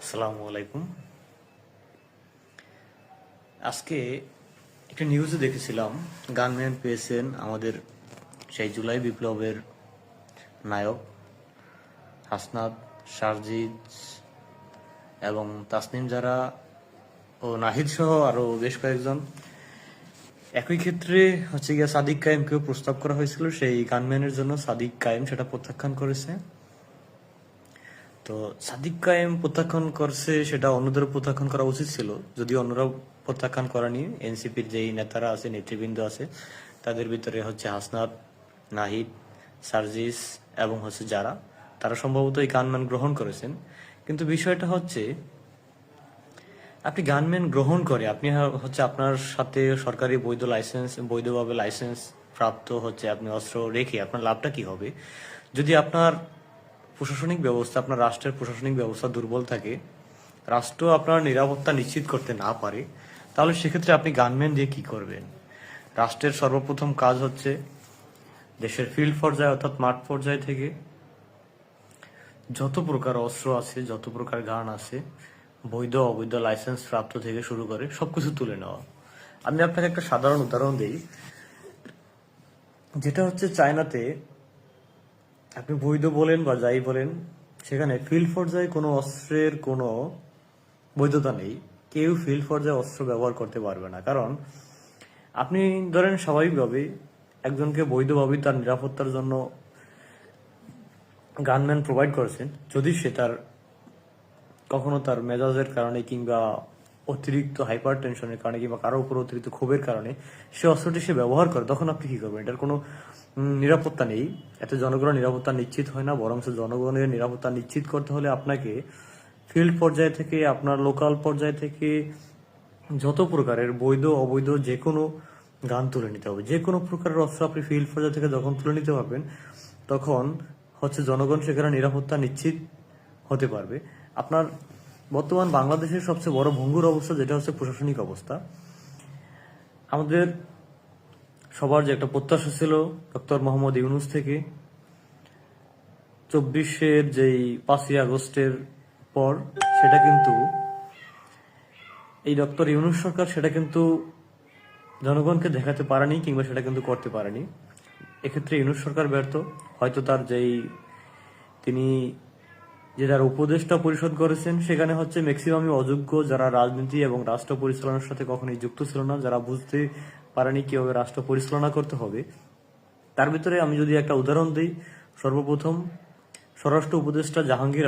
আসসালামু আলাইকুম। আজকে একটা নিউজে দেখেছিলাম, গানম্যান পেয়েছেন আমাদের সেই জুলাই বিপ্লবের নায়ক হাসনাত শারজিদ এবং তাসনিম যারা ও নাহিদ সহ আরও বেশ কয়েকজন। একই ক্ষেত্রে হচ্ছে গিয়ে সাদিক কায়েমকেও প্রস্তাব করা হয়েছিল, সেই গানম্যানের জন্য সাদিক কায়েম সেটা প্রত্যাখ্যান করেছে। তো সাদিক কায়েম প্রত্যাখ্যান করছে, সেটা অন্যদের প্রত্যাখ্যান করা উচিত ছিল। যদি অন্যরা প্রত্যাখ্যান করা নিয়ে এনসিপির যেই নেতারা আছে, নেতৃবৃন্দ আছে, তাদের ভিতরে হচ্ছে হাসনাত, নাহিদ, সার্জিস এবং হচ্ছে যারা, তারা সম্ভবত এই গানম্যান গ্রহণ করেছেন। কিন্তু বিষয়টা হচ্ছে, আপনি গানম্যান গ্রহণ করে, আপনি হচ্ছে আপনার সাথে সরকারি বৈধ লাইসেন্স, বৈধভাবে লাইসেন্স প্রাপ্ত হচ্ছে, আপনি অস্ত্র রেখে, আপনার লাভটা কি হবে? যদি আপনার প্রশাসনিক ব্যবস্থা, আপনার রাষ্ট্রের প্রশাসনিক ব্যবস্থা দুর্বল থাকে, রাষ্ট্র আপনার নিরাপত্তা নিশ্চিত করতে না পারে, তাহলে সেক্ষেত্রে আপনি গানম্যান দিয়ে কি করবেন? রাষ্ট্রের সর্বপ্রথম কাজ হচ্ছে দেশের ফিল্ড পর্যায়ে অর্থাৎ মাঠ পর্যায় থেকে যত প্রকার অস্ত্র আছে, যত প্রকার গান আছে, বৈধ, অবৈধ লাইসেন্স প্রাপ্ত থেকে শুরু করে সবকিছু তুলে নেওয়া। আমি আপনাকে একটা সাধারণ উদাহরণ দিই, যেটা হচ্ছে চায়নাতে আপনি বৈধ বলেন বা যাই বলেন, সেখানে ফিল্ড পর্যায়ে কোনো অস্ত্রের কোনো বৈধতা নেই। কেউ ফিল্ড পর্যায়ে অস্ত্র ব্যবহার করতে পারবে না। কারণ আপনি ধরেন স্বাভাবিকভাবে একজনকে বৈধভাবে তার নিরাপত্তার জন্য গানম্যান প্রোভাইড করেছেন। যদি সে তার কখনো তার মেজাজের কারণে কিংবা অতিরিক্ত হাইপার টেনশনের কারণে কিংবা কারোর উপর অতিরিক্ত ক্ষোভের কারণে সে অস্ত্রটি সে ব্যবহার করে, তখন আপনি কি করবেন? এটার কোনো নিরাপত্তা নেই। এতে জনগণের নিরাপত্তা নিশ্চিত হয় না বরং জনগণের নিরাপত্তা নিশ্চিত করতে হলে আপনাকে ফিল্ড পর্যায় থেকে, আপনার লোকাল পর্যায় থেকে যত প্রকারের বৈধ, অবৈধ যে কোনো গান তুলে নিতে হবে। যে কোনো প্রকারের অস্ত্র আপনি ফিল্ড পর্যায় থেকে যখন তুলে নিতে পারবেন, তখন হচ্ছে জনগণ সেখানে নিরাপত্তা নিশ্চিত হতে পারবে। আপনার বর্তমান বাংলাদেশের সবচেয়ে বড় ভঙ্গুর অবস্থা যেটা হচ্ছে প্রশাসনিক অবস্থা। আমাদের সবার যে একটা প্রত্যাশা ছিল ডক্টর মোহাম্মদ ইউনুস থেকে, চব্বিশের যেই পাঁচই আগস্টের পর সেটা কিন্তু এই ডক্টর ইউনুস সরকার সেটা কিন্তু জনগণকে দেখাতে পারেনি কিংবা সেটা কিন্তু করতে পারেনি। এক্ষেত্রে ইউনুস সরকার ব্যর্থ। হয়তো তার যেই তিনি যে যারা উপদেষ্টা পরিষদ করেছেন, সেখানে হচ্ছে ম্যাক্সিমামই অযোগ্য যারা রাজনীতি এবং রাষ্ট্র পরিচালনার সাথে কখনোই যুক্ত ছিল না, যারা বুঝতে পারেনি কীভাবে রাষ্ট্র পরিচালনা করতে হবে। তার ভিতরে আমি যদি একটা উদাহরণ দিই, সর্বপ্রথম স্বরাষ্ট্র উপদেষ্টা জাহাঙ্গীর